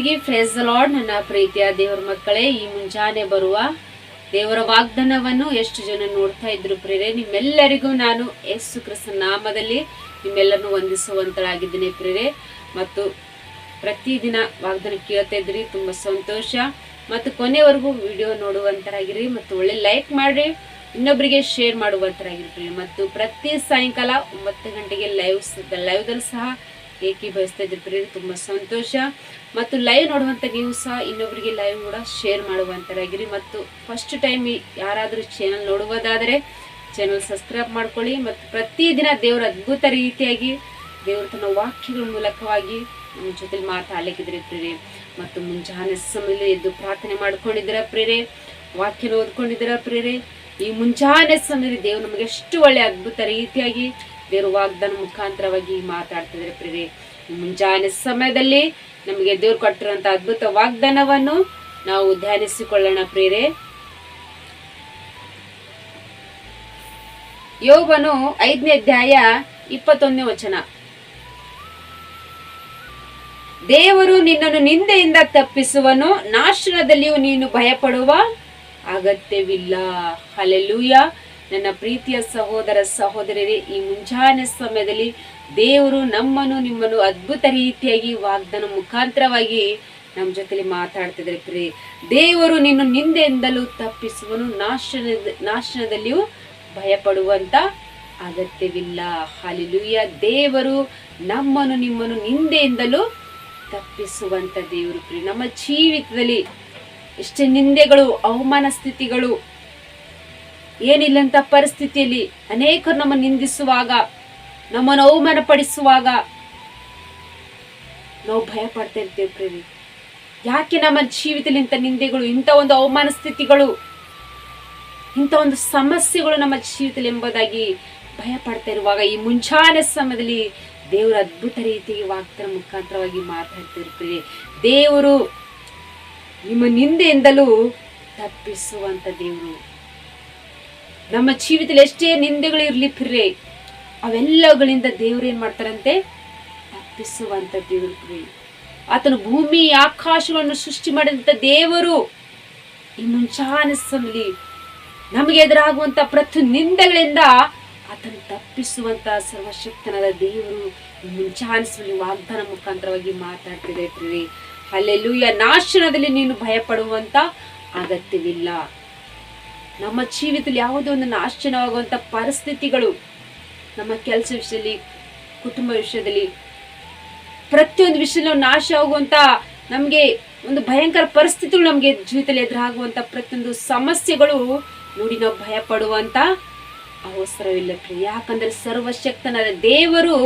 ಎಲ್ಲರಿಗೆ phrase lord ನನ್ನ ಪ್ರೀತಿಯ ದೇವರ ಮಕ್ಕಳೇ, ಈ ಮುಂಜಾನೆ ಬರುವ ದೇವರ ವಾಗ್ದಾನವನ್ನು ಎಷ್ಟು ಜನ ನೋಡ್ತಾ ಇದ್ರು ಪ್ರೇರೆ ನಿಮ್ಮೆಲ್ಲರಿಗೂ ನಾನು ಯೇಸು ಕ್ರಿಸ್ತನ ನಾಮದಲ್ಲಿ ನಿಮ್ಮೆಲ್ಲರನ್ನು ವಂದಿಸುವಂತಳಾಗಿದ್ದೇನೆ ಪ್ರೇರೆ ಮತ್ತು ಪ್ರತಿದಿನ ವಾಗ್ದಾನ ಕೇಳ್ತಾ ಇದ್ರಿ, ತುಂಬ ಸಂತೋಷ. ಮತ್ತು ಕೊನೆವರೆಗೂ ವಿಡಿಯೋ ನೋಡುವಂತರಾಗಿರಿ, ಮತ್ತು ಒಳ್ಳೆ ಲೈಕ್ ಮಾಡಿ ಇನ್ನೊಬ್ಬರಿಗೆ ಶೇರ್ ಮಾಡುವಂತರಾಗಿರ್ತೀವಿ ಮತ್ತು ಪ್ರತಿ ಸಾಯಂಕಾಲ ಒಂಬತ್ತು ಗಂಟೆಗೆ ಲೈವ್ ಲೈವ್ದಲ್ಲಿ ಸಹ ಏಕೀಭವಿಸ್ತಾ ಬರೀ ತುಂಬ ಸಂತೋಷ. ಮತ್ತು ಲೈವ್ ನೋಡುವಂಥ ನೀವು ಸಹ ಇನ್ನೊಬ್ಬರಿಗೆ ಲೈವ್ ಕೂಡ ಶೇರ್ ಮಾಡುವಂಥರಾಗಿರಿ ಮತ್ತು ಫಸ್ಟ್ ಟೈಮ್ ಯಾರಾದರೂ ಚಾನಲ್ ನೋಡುವುದಾದರೆ ಚಾನಲ್ ಸಬ್ಸ್ಕ್ರೈಬ್ ಮಾಡ್ಕೊಳ್ಳಿ. ಮತ್ತು ಪ್ರತಿದಿನ ದೇವರ ಅದ್ಭುತ ರೀತಿಯಾಗಿ ದೇವರು ತನ್ನ ವಾಕ್ಯಗಳ ಮೂಲಕವಾಗಿ ನಮ್ಮ ಜೊತೆಲಿ ಮಾತಾಡ್ಲಿಕ್ಕಿದ್ರೆ ಪ್ರೇರೆ ಮತ್ತು ಮುಂಜಾನೆ ಸಮಯದಲ್ಲಿ ಎದ್ದು ಪ್ರಾರ್ಥನೆ ಮಾಡ್ಕೊಂಡಿದ್ದೀರ ಪ್ರೇರೆ ವಾಕ್ಯನ ಓದ್ಕೊಂಡಿದ್ದೀರ ಪ್ರೇರೆ ಈ ಮುಂಜಾನೆ ಸಮಯದಲ್ಲಿ ದೇವರು ನಮಗೆ ಎಷ್ಟು ಒಳ್ಳೆ ಅದ್ಭುತ ರೀತಿಯಾಗಿ ದೇವ್ರ ವಾಗ್ದಾನ ಮುಖಾಂತರವಾಗಿ ಮಾತಾಡ್ತಿದ್ರೆ ಪ್ರೇರೆ ಮುಂಜಾನೆ ಸಮಯದಲ್ಲಿ ನಮಗೆ ದೇವ್ರು ಕೊಟ್ಟಿರುವಂತ ಅದ್ಭುತ ವಾಗ್ದಾನವನ್ನು ನಾವು ಧ್ಯಾನಿಸಿಕೊಳ್ಳೋಣ ಪ್ರೇರೆ ಯೋಗನು ಐದನೇ ಅಧ್ಯಾಯ ಇಪ್ಪತ್ತೊಂದನೇ ವಚನ. ದೇವರು ನಿನ್ನನ್ನು ನಿಂದೆಯಿಂದ ತಪ್ಪಿಸುವನು, ನಾಶನದಲ್ಲಿಯೂ ನೀನು ಭಯಪಡುವ ಅಗತ್ಯವಿಲ್ಲ. ಹಲೆಲೂಯ ನನ್ನ ಪ್ರೀತಿಯ ಸಹೋದರ ಸಹೋದರರೇ, ಈ ಮುಂಜಾನೆ ಸಮಯದಲ್ಲಿ ದೇವರು ನಮ್ಮನ್ನು ನಿಮ್ಮನ್ನು ಅದ್ಭುತ ರೀತಿಯಾಗಿ ವಾಗ್ದಾನ ಮುಖಾಂತರವಾಗಿ ನಮ್ಮ ಜೊತೆಲಿ ಮಾತಾಡ್ತಿದ್ರೆ ಪ್ರಿಯ ದೇವರು ನಿನ್ನ ನಿಂದೆಯಿಂದಲೂ ತಪ್ಪಿಸುವನು ನಾಶನ ನಾಶನದಲ್ಲಿಯೂ ಭಯಪಡುವಂತ ಅಗತ್ಯವಿಲ್ಲ. ಹಾಲಿಲುಯ್ಯ ದೇವರು ನಮ್ಮನ್ನು ನಿಮ್ಮನ್ನು ನಿಂದೆಯಿಂದಲೂ ತಪ್ಪಿಸುವಂತ ದೇವರು ಪ್ರಿಯ ನಮ್ಮ ಜೀವಿತದಲ್ಲಿ ಎಷ್ಟೇ ನಿಂದೆಗಳು, ಅವಮಾನ ಸ್ಥಿತಿಗಳು ಏನಿಲ್ಲಂತ ಪರಿಸ್ಥಿತಿಯಲ್ಲಿ ಅನೇಕರು ನಮ್ಮ ನಿಂದಿಸುವಾಗ, ನಮ್ಮನ್ನು ಅವಮಾನ ಪಡಿಸುವಾಗ ನಾವು ಭಯ ಪಡ್ತಾ ಇರ್ತೇವೆ ಪ್ರೇಮಿ ಯಾಕೆ ನಮ್ಮ ಜೀವಿತದಲ್ಲಿ ಇಂಥ ನಿಂದೆಗಳು, ಇಂಥ ಒಂದು ಅವಮಾನ ಸ್ಥಿತಿಗಳು, ಇಂಥ ಒಂದು ಸಮಸ್ಯೆಗಳು ನಮ್ಮ ಜೀವಿತದಲ್ಲಿ ಎಂಬುದಾಗಿ ಭಯ ಪಡ್ತಾ ಇರುವಾಗ ಈ ಮುಂಚಾನೆ ಸಮಯದಲ್ಲಿ ದೇವರ ಅದ್ಭುತ ರೀತಿಗೆ ವಾಕ್ತರ ಮುಖಾಂತರವಾಗಿ ಮಾತಾಡ್ತಿರ್ತೀರಿ ದೇವರು ನಿಮ್ಮ ನಿಂದೆಯಿಂದಲೂ ತಪ್ಪಿಸುವಂಥ ದೇವರು. ನಮ್ಮ ಜೀವಿತದಲ್ಲಿ ಎಷ್ಟೇ ನಿಂದೆಗಳು ಇರಲಿ ಫಿರ್ರೆ ಅವೆಲ್ಲಗಳಿಂದ ದೇವ್ರು ಏನು ಮಾಡ್ತಾರಂತೆ? ತಪ್ಪಿಸುವಂಥ ದೇವರು ಪ್ರಿಯ. ಆತನು ಭೂಮಿ, ಆಕಾಶವನ್ನು ಸೃಷ್ಟಿ ಮಾಡಿದಂಥ ದೇವರು ಈ ಮುಂಚಾನೆ ಸಮಲಿ ನಮಗೆ ಎದುರಾಗುವಂತ ಪ್ರತಿ ನಿಂದೆಗಳಿಂದ ಆತನು ತಪ್ಪಿಸುವಂತ ಸರ್ವಶಕ್ತನಾದ ದೇವರು ಈ ಮುಂಚಾನೆ ಸಮಲಿ ವಾಗ್ದಾನ ಮುಖಾಂತರವಾಗಿ ಮಾತಾಡ್ತಿದೆ ಅಲ್ಲೆಲ್ಲೂ ಯ ನಾಶನದಲ್ಲಿ ನೀನು ಭಯಪಡುವಂತ ಅಗತ್ಯವಿಲ್ಲ. ನಮ್ಮ ಜೀವಿತದಲ್ಲಿ ಯಾವುದೋ ಒಂದು ನಾಶನವಾಗುವಂಥ ಪರಿಸ್ಥಿತಿಗಳು ನಮ್ಮ ಕೆಲಸ ವಿಷಯದಲ್ಲಿ, ಕುಟುಂಬ ವಿಷಯದಲ್ಲಿ, ಪ್ರತಿಯೊಂದು ವಿಷಯದಲ್ಲೂ ನಾಶ ಆಗುವಂಥ ನಮಗೆ ಒಂದು ಭಯಂಕರ ಪರಿಸ್ಥಿತಿಗಳು ನಮಗೆ ಜೀವಿತದಲ್ಲಿ ಎದುರಾಗುವಂಥ ಪ್ರತಿಯೊಂದು ಸಮಸ್ಯೆಗಳು ನೋಡಿ ನಾವು ಭಯ ಪಡುವಂಥ ಅವಸರವಿಲ್ಲ. ಯಾಕಂದ್ರೆ ಸರ್ವಶಕ್ತನಾದ ದೇವರು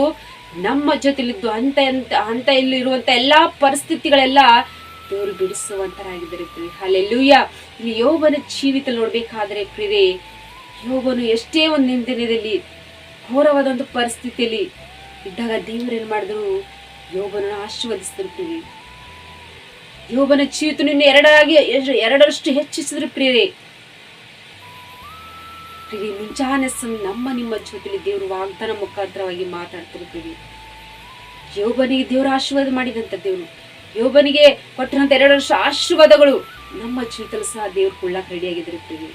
ನಮ್ಮ ಜೊತೆಲಿದ್ದು ಅಂತ ಅಂತ ಅಂತ ಇಲ್ಲಿ ಇರುವಂತ ಎಲ್ಲಾ ಪರಿಸ್ಥಿತಿಗಳೆಲ್ಲ ದೇವರು ಬಿಡಿಸುವಂತರಾಗಿದ್ದಾರೆ ಪ್ರಿಯ ಅಲ್ಲೆಲ್ಲೂಯ್ಯ ಇಲ್ಲಿ ಯೋಬನ ಜೀವಿತ ನೋಡ್ಬೇಕಾದ್ರೆ ಪ್ರಿಯರೇ ಯೋಬನು ಎಷ್ಟೇ ಒಂದು ನಿಂದನೆಯಲ್ಲಿ ಘೋರವಾದ ಒಂದು ಪರಿಸ್ಥಿತಿಯಲ್ಲಿ ಇದ್ದಾಗ ದೇವರು ಏನ್ ಮಾಡಿದ್ರು? ಯೋಬನನ್ನು ಆಶೀರ್ವದಿಸಿದ್ರು ಯೋಬನ ಜೀವಿತ ನಿನ್ನ ಎರಡಾಗಿ ಎರಡರಷ್ಟು ಹೆಚ್ಚಿಸಿದ್ರು ಪ್ರಿಯರೇ ಪ್ರಿಯರೇ ಮುಂಚಾನೆ ನಮ್ಮ, ನಿಮ್ಮ ಜೊತೆಲಿ ದೇವರು ವಾಗ್ದಾನ ಮುಖಾಂತರವಾಗಿ ಮಾತಾಡ್ತಾರೆ ಪ್ರಿಯರೇ ಯೋಬನಿಗೆ ದೇವರು ಆಶೀರ್ವಾದ ಮಾಡಿದಂತ ದೇವರು. ಯೋಬನಿಗೆ ಕೊಟ್ಟಂತ ಎರಡು ವರ್ಷ ಆಶೀರ್ವಾದಗಳು. ನಮ್ಮ ಜೀವಿತದಲ್ಲಿ ಸಹ ದೇವ್ರು ಕೊಳ್ಳಕ್ಕೆ ರೆಡಿಯಾಗಿದ್ದಿರ್ತೀವಿ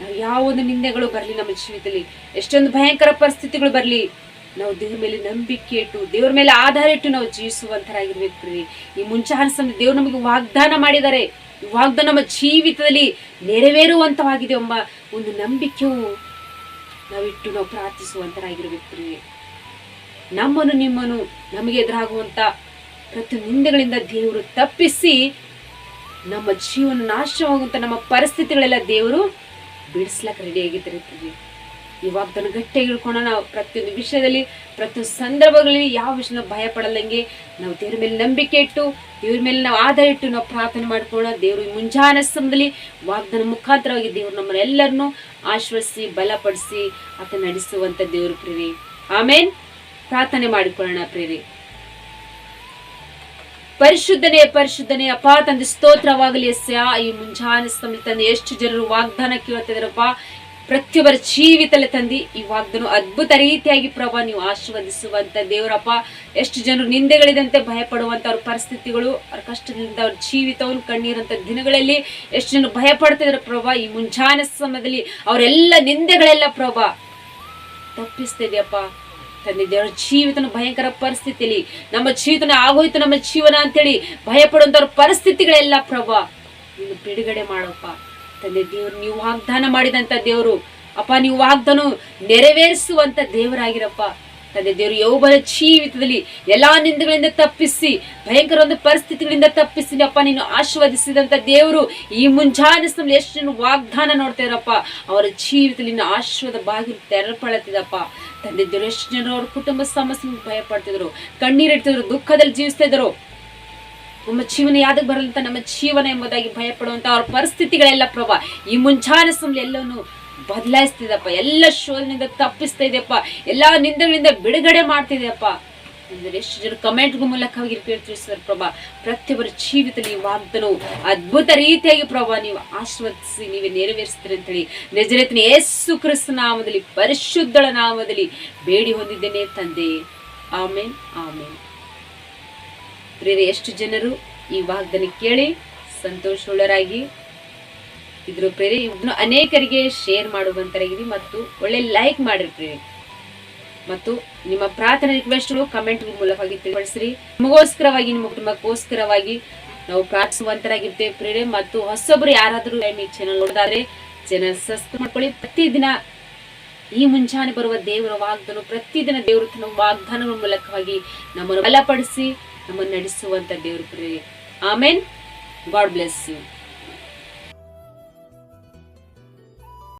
ನಾವು ಯಾವ ಒಂದು ನಿಂದೆಗಳು ಬರಲಿ ನಮ್ಮ ಜೀವಿತದಲ್ಲಿ. ಎಷ್ಟೊಂದು ಭಯಂಕರ ಪರಿಸ್ಥಿತಿಗಳು ಬರಲಿ. ನಾವು ದೇವ್ರ ಮೇಲೆ ನಂಬಿಕೆ ಇಟ್ಟು, ದೇವ್ರ ಮೇಲೆ ಆಧಾರ ಇಟ್ಟು ನಾವು ಜೀವಿಸುವಂತರಾಗಿರ್ಬೇಕು ರೀ ಈ ಮುಂಚಾನ ಸಮಯ ದೇವ್ರು ನಮಗೆ ವಾಗ್ದಾನ ಮಾಡಿದ್ದಾರೆ. ವಾಗ್ದಾನ ನಮ್ಮ ಜೀವಿತದಲ್ಲಿ ನೆರವೇರುವಂತವಾಗಿದೆ ಎಂಬ ಒಂದು ನಂಬಿಕೆಯು ನಾವಿಟ್ಟು ನಾವು ಪ್ರಾರ್ಥಿಸುವಂತರಾಗಿರ್ಬೇಕು ರೀ ನಮ್ಮನ್ನು ನಿಮ್ಮನ್ನು ನಮಗೆ ಎದುರಾಗುವಂತ ಪ್ರತಿ ನಿಂದೆಗಳಿಂದ ದೇವರು ತಪ್ಪಿಸಿ ನಮ್ಮ ಜೀವನ ನಾಶವಾಗುವಂಥ ನಮ್ಮ ಪರಿಸ್ಥಿತಿಗಳೆಲ್ಲ ದೇವರು ಬಿಡಿಸ್ಲಕ್ಕೆ ರೆಡಿ ಆಗಿದ್ದಿರ್ತೀವಿ ಇವಾಗ ತನ್ನ ಗಟ್ಟಿಯಾಗಿ ಹಿಡ್ಕೊಂಡು ನಾವು ಪ್ರತಿಯೊಂದು ವಿಷಯದಲ್ಲಿ, ಪ್ರತಿಯೊಂದು ಸಂದರ್ಭಗಳಲ್ಲಿ ಯಾವ ವಿಷಯ ಭಯ ಪಡಲ್ಲಂಗೆ ನಾವು ದೇವ್ರ ಮೇಲೆ ನಂಬಿಕೆ ಇಟ್ಟು, ದೇವ್ರ ಮೇಲೆ ನಾವು ಆಧಾರ ಇಟ್ಟು ನಾವು ಪ್ರಾರ್ಥನೆ ಮಾಡ್ಕೊಳ್ಳೋಣ. ದೇವರು ಮುಂಜಾನೆ ಸಮಯದಲ್ಲಿ ವಾಗ್ದನ ಮುಖಾಂತರವಾಗಿ ದೇವರು ನಮ್ಮನ್ನೆಲ್ಲರನ್ನೂ ಆಶ್ವಸಿಸಿ ಬಲಪಡಿಸಿ ಆತ ನಡೆಸುವಂತ ದೇವ್ರ ಪ್ರೇರಿ ಆಮೇನ್ ಪ್ರಾರ್ಥನೆ ಮಾಡಿಕೊಳ್ಳೋಣ ಪ್ರೇರಿ ಪರಿಶುದ್ಧನೇ ಪರಿಶುದ್ಧನೇ, ಅಪ್ಪ ತಂದೆ, ಸ್ತೋತ್ರವಾಗಲಿ ಸ್ಯ ಈ ಮುಂಜಾನೆ ಸಮಯ ತಂದೆ ಎಷ್ಟು ಜನರು ವಾಗ್ದಾನ ಕೇಳ್ತಿದಾರಪ್ಪ ಪ್ರತಿಯೊಬ್ಬರ ಜೀವಿತಲ್ಲಿ ತಂದಿ ಈ ವಾಗ್ದನು ಅದ್ಭುತ ರೀತಿಯಾಗಿ ಪ್ರಭಾ ನೀವು ಆಶೀರ್ವದಿಸುವಂತ ದೇವರಪ್ಪ. ಎಷ್ಟು ಜನರು ನಿಂದೆಗಳಿದಂತೆ ಭಯ ಪಡುವಂತ ಅವ್ರ ಪರಿಸ್ಥಿತಿಗಳು, ಅವ್ರ ಕಷ್ಟದಿಂದ ಅವ್ರ ಜೀವಿತವನ್ನು, ಕಣ್ಣೀರಂತ ದಿನಗಳಲ್ಲಿ ಎಷ್ಟು ಜನರು ಭಯ ಪಡ್ತಿದ್ರು ಪ್ರಭಾ. ಈ ಮುಂಜಾನೆ ಸಮಯದಲ್ಲಿ ಅವರೆಲ್ಲ ನಿಂದೆಗಳೆಲ್ಲ ಪ್ರಭಾ. ತಪ್ಪಿಸ್ತಿದ್ಯಪ್ಪ. ತಂದೆ, ದೇವರ ಜೀವಿತನ ಭಯಂಕರ ಪರಿಸ್ಥಿತಿಲಿ. ನಮ್ಮ ಜೀವಿತನ ಆಗೋಯ್ತು ನಮ್ಮ ಜೀವನ ಅಂತೇಳಿ ಭಯ ಪಡುವಂಥವ್ರ ಪರಿಸ್ಥಿತಿಗಳೆಲ್ಲ ಪ್ರಭಾ, ನೀನು ಬಿಡುಗಡೆ ಮಾಡಪ್ಪ. ತಂದೆ, ದೇವ್ರು ನೀವು ವಾಗ್ದಾನ ಮಾಡಿದಂತ ದೇವರು, ಅಪ್ಪ, ನೀವು ವಾಗ್ದಾನ ನೆರವೇರಿಸುವಂತ ದೇವರಾಗಿರಪ್ಪ. ತಂದೆ ದೇವರು ಯೌವನ ಜೀವಿತದಲ್ಲಿ ಎಲ್ಲಾ ನಿಂದಗಳಿಂದ ತಪ್ಪಿಸಿ, ಭಯಂಕರ ಒಂದು ಪರಿಸ್ಥಿತಿಗಳಿಂದ ತಪ್ಪಿಸಿ, ಅಪ್ಪ, ನೀನು ಆಶೀರ್ವದಿಸಿದಂತ ದೇವರು ಈ ಮುಂಜಾನೆ ಸಮಯ ಎಷ್ಟು ನೀನು ವಾಗ್ದಾನ ನೋಡ್ತಾ ಇರಪ್ಪ ಅವರ ಜೀವಿತದಲ್ಲಿ ನಿನ್ನ ಆಶೀರ್ವಾದ ಬಾಗಿಲು ತೆರಪಳತಿದಪ್ಪ. ತಂದೆ ದೇವರು ಎಷ್ಟು ಜನರು ಅವ್ರ ಕುಟುಂಬ ಸಮಸ್ಯೆ ಭಯ ಪಡ್ತಿದ್ರು ಕಣ್ಣೀರಿಡ್ತಿದ್ರು ದುಃಖದಲ್ಲಿ ಜೀವಿಸ್ತಾ ಇದ್ರು ನಮ್ಮ ಜೀವನ ಯಾವ್ದಕ್ಕೆ ಅಂತ, ನಮ್ಮ ಜೀವನ ಎಂಬುದಾಗಿ ಭಯ ಪಡುವಂತ ಅವ್ರ ಪರಿಸ್ಥಿತಿಗಳೆಲ್ಲ ಪ್ರಭಾ, ಈ ಮುಂಜಾನೆ ಸಮಯ ಎಲ್ಲವನ್ನು ಬದಲಾಯಿಸ್ತಿದಪ್ಪ ಎಲ್ಲ ಶೋಧನೆಯಿಂದ ತಪ್ಪಿಸ್ತಾ ಇದೆಯಪ್ಪ ಎಲ್ಲ ನಿಂದೆಗಳಿಂದ ಬಿಡುಗಡೆ ಮಾಡ್ತಿದೆಯಪ್ಪ. ಅಂದ್ರೆ ಎಷ್ಟು ಜನ ಕಮೆಂಟ್ ಮೂಲಕವಾಗಿ ಸರ್ ಪ್ರಭಾ. ಪ್ರತಿಯೊಬ್ಬರ ಜೀವಿತದಲ್ಲಿ ಈ ವಾಗ್ದನವು ಅದ್ಭುತ ರೀತಿಯಾಗಿ ಪ್ರಭಾ, ನೀವು ಆಶೀರ್ವದಿಸಿ, ನೀವೇ ನೆರವೇರಿಸ್ತೀರಿ ಅಂತೇಳಿ. ನಿಜರೇತನ ಯೇಸು ಕ್ರಿಸ್ತ ನಾಮದಲ್ಲಿ, ಪರಿಶುದ್ಧಳ ನಾಮದಲ್ಲಿ ಬೇಡಿ ಹೊಂದಿದ್ದೇನೆ ತಂದೆ. ಆಮೇನ್ ಆಮೇನ್. ಪ್ರೇರೆ ಎಷ್ಟು ಜನರು ಈ ವಾಗ್ದನ ಕೇಳಿ ಸಂತೋಷವುಳ್ಳರಾಗಿ ಇದ್ರ ಬೇರೆ ಇನ್ನು ಅನೇಕರಿಗೆ ಶೇರ್ ಮಾಡುವಂತರಾಗಿರಿ ಮತ್ತು ಒಳ್ಳೆ ಲೈಕ್ ಮಾಡಿರಿ ಪ್ರೇರೆ ಮತ್ತು ನಿಮ್ಮ ಪ್ರಾರ್ಥನೆ ರಿಕ್ವೆಸ್ಟ್ಗಳು ಕಮೆಂಟ್ ಮೂಲಕವಾಗಿ ತಿಳಿಸಿರಿ. ನಿಮಗೋಸ್ಕರವಾಗಿ, ನಿಮ್ಮ ಕುಟುಂಬಕ್ಕೋಸ್ಕರವಾಗಿ ನಾವು ಪ್ರಾರ್ಥಿಸುವಂತರಾಗಿರ್ತೇವೆ ಪ್ರೇರೆ ಮತ್ತು ಹೊಸೊಬ್ರು ಯಾರಾದರೂ ಈ ಚಾನಲ್ ನೋಡಿದಾದ್ರೆ ಚಾನಲ್ ಸಬ್ಸ್ಕ್ರೈಬ್ ಮಾಡ್ಕೊಳ್ಳಿ. ಪ್ರತಿದಿನ ಈ ಮುಂಚಾನೆ ಬರುವ ದೇವರ ವಾಗ್ದಾನ ಪ್ರತಿದಿನ ದೇವರು ತನ್ನ ವಾಗ್ದಾನಗಳ ಮೂಲಕವಾಗಿ ನಮ್ಮನ್ನು ಬಲಪಡಿಸಿ, ನಮ್ಮನ್ನು ನಡೆಸುವಂತ ದೇವರು ಪ್ರೇರೆ ಆಮೇನ್ ಗಾಡ್ ಬ್ಲೆಸ್ ಯು